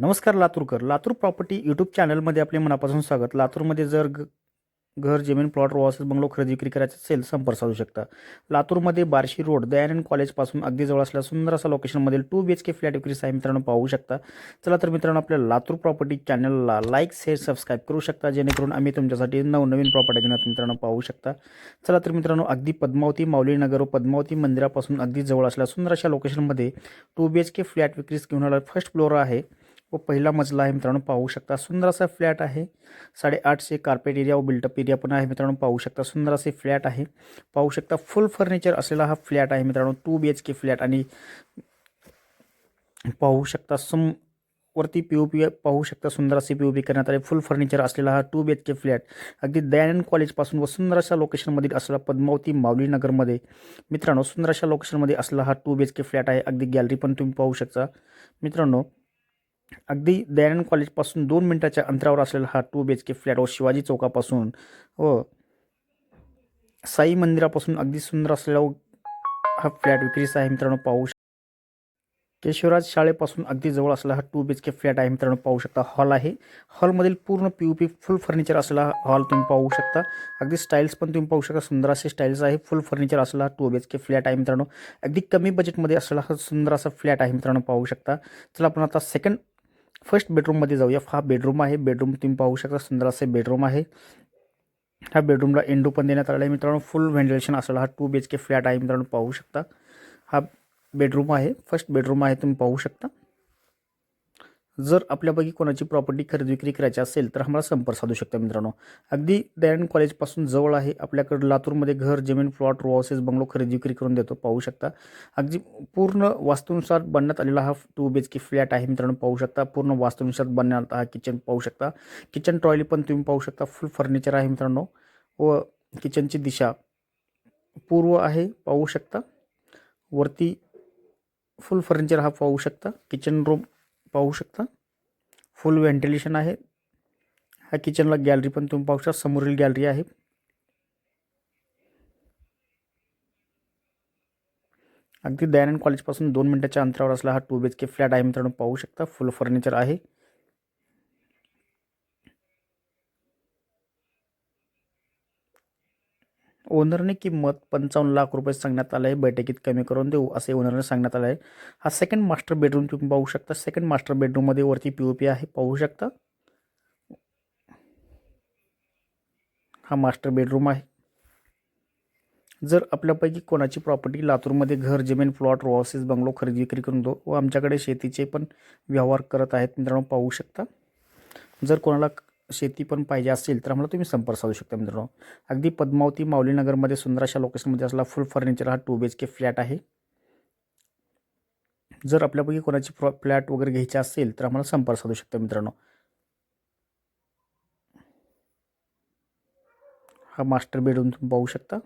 नमस्कार Laturkar. Latur property YouTube चॅनलमध्ये आपले मनापासून स्वागत. लातूरमध्ये जर ग घर जमीन प्लॉट रो असेल बंगलो खरेदी विक्री करायचे असेल संपर्क साधू शकता. लातूरमध्ये बार्शी रोड दयानंद कॉलेजपासून अगदी जवळ असलेल्या सुंदर असा लोकेशनमधील two B H K flat विक्री आहे मित्रांनो पाहू शकता. चला तर मित्रांनो आपल्या लातूर प्रॉपर्टी चॅनलला लाईक शेअर सबस्क्राईब करू शकता. जेणेकरून आम्ही तुमच्यासाठी नवनवीन प्रॉपर्टी घेऊन मित्रांनो पाहू शकता. चला तर मित्रांनो अगदी पद्मावती माऊली नगर व पद्मावती मंदिरापासून अगदी जवळ असलेल्या सुंदर अशा लोकेशनमध्ये two B H K flat विक्रीस घेऊन आला फर्स्ट फ्लोअर आहे. व पहिला मजला आहे मित्रांनो पाहू शकता. सुंदर असा फ्लॅट आहे. साडेआठशे कार्पेट एरिया व बिल्टअप एरिया पण आहे मित्रांनो पाहू शकता. सुंदर असे फ्लॅट आहे. पाहू शकता फुल फर्निचर असलेला हा फ्लॅट आहे मित्रांनो two B H K flat. आणि पाहू शकता सम वरती पी ओ पी पाहू शकता सुंदर असे पी ओ पी करण्यात आले. फुल फर्निचर असलेला हा two B H K flat. अगदी दयानंद कॉलेजपासून व सुंदर अशा लोकेशनमधील असलेला पद्मावती माऊली नगरमध्ये मित्रांनो सुंदर अशा लोकेशनमध्ये असलेला हा two B H K flat आहे. अगदी गॅलरी पण तुम्ही पाहू शकता. मित्रांनो अगदी दयानंद कॉलेजपासून दोन मिनिटाच्या अंतरावर असलेला हा two B H K flat व शिवाजी चौकापासून व साई मंदिरापासून अगदी सुंदर असलेला हा फ्लॅट विक्रीचा आहे मित्रांनो पाहू शकता केशवराज शाळेपासून अगदी जवळ असलेला हा two B H K flat आहे मित्रांनो पाहू शकता. हॉल आहे. हॉलमधील पूर्ण P U P full furniture असलेला हॉल तुम्ही पाहू शकता. अगदी स्टाईल्स पण तुम्ही पाहू शकता. सुंदर असे स्टाईल्स आहे. फुल फर्निचर असलेला हा two B H K flat आहे मित्रांनो. अगदी कमी बजेटमध्ये असलेला हा सुंदर असा फ्लॅट आहे मित्रांनो पाहू शकता. चला आपण आता सेकंड फर्स्ट बेडरूममध्ये जाऊया. हा बेडरूम आहे. बेडरूम तुम्ही पाहू शकता. सुंदर असे बेडरूम आहे. ह्या बेडरूमला एंडो पण देण्यात आलेला आहे मित्रांनो. फुल व्हेंटिलेशन असलेला हा two B H K flat आहे मित्रांनो. पाहू शकता. हा बेडरूम आहे. फर्स्ट बेडरूम आहे. तुम्ही पाहू शकता. जर आपल्यापैकी कोणाची प्रॉपर्टी खरेदी विक्री करायची असेल तर आम्हाला संपर्क साधू शकता मित्रांनो. अगदी दयान कॉलेजपासून जवळ आहे. आपल्याकडे लातूरमध्ये घर जमीन प्लॉट रो हाऊसेस बंगलो खरेदी विक्री करून देतो. पाहू शकता. अगदी पूर्ण वास्तूनुसार बनण्यात आलेला हा two B H K flat आहे मित्रांनो. पाहू शकता. पूर्ण वास्तूनुसार बनण्यात हा किचन पाहू शकता. किचन टॉयलेट पण तुम्ही पाहू शकता. फुल फर्निचर आहे मित्रांनो. व किचनची दिशा पूर्व आहे. पाहू शकता. वरती फुल फर्निचर हा पाहू शकता. किचन रूम पाहू शकता. फुल व्हेंटिलेशन आहे. ह्या किचनला गॅलरी पण तुम्ही पाहू शकता. समोरील गॅलरी आहे. अगदी दयानंद कॉलेजपासून दोन मिनटाच्या अंतरावर असला हा two B H K flat आहे मित्रांनो. पाहू शकता. फुल फर्निचर आहे. ओनरने किंमत पंचावन्न लाख रुपये सांगण्यात आलं आहे बैठकीत कमी करून देऊ असे ओनरने सांगण्यात आलं आहे हा सेकंड मास्टर बेडरूम तुम्ही पाहू शकता. सेकंड मास्टर बेडरूममध्ये वरती पी ओ पी आहे. पाहू शकता. हा मास्टर बेडरूम आहे. जर आपल्यापैकी कोणाची प्रॉपर्टी लातूरमध्ये घर जमीन प्लॉट रो बंगलो खरेदी विक्री करून दो व आमच्याकडे शेतीचे पण व्यवहार करत आहेत मित्रांनो पाहू शकता. जर कोणाला शेती पण पाहिजे असेल तर आम्हाला तुम्ही संपर्क साधू शकता मित्रांनो. अगदी पद्मावती माऊलीनगरमध्ये सुंदर अशा लोकेशनमध्ये असला फुल फर्निचर हा two B H K flat आहे. जर आपल्यापैकी कोणाची फ्लॉ फ्लॅट वगैरे घ्यायची असेल तर आम्हाला संपर्क साधू शकता मित्रांनो. हा मास्टर बेडरूम तुम्ही पाहू शकता.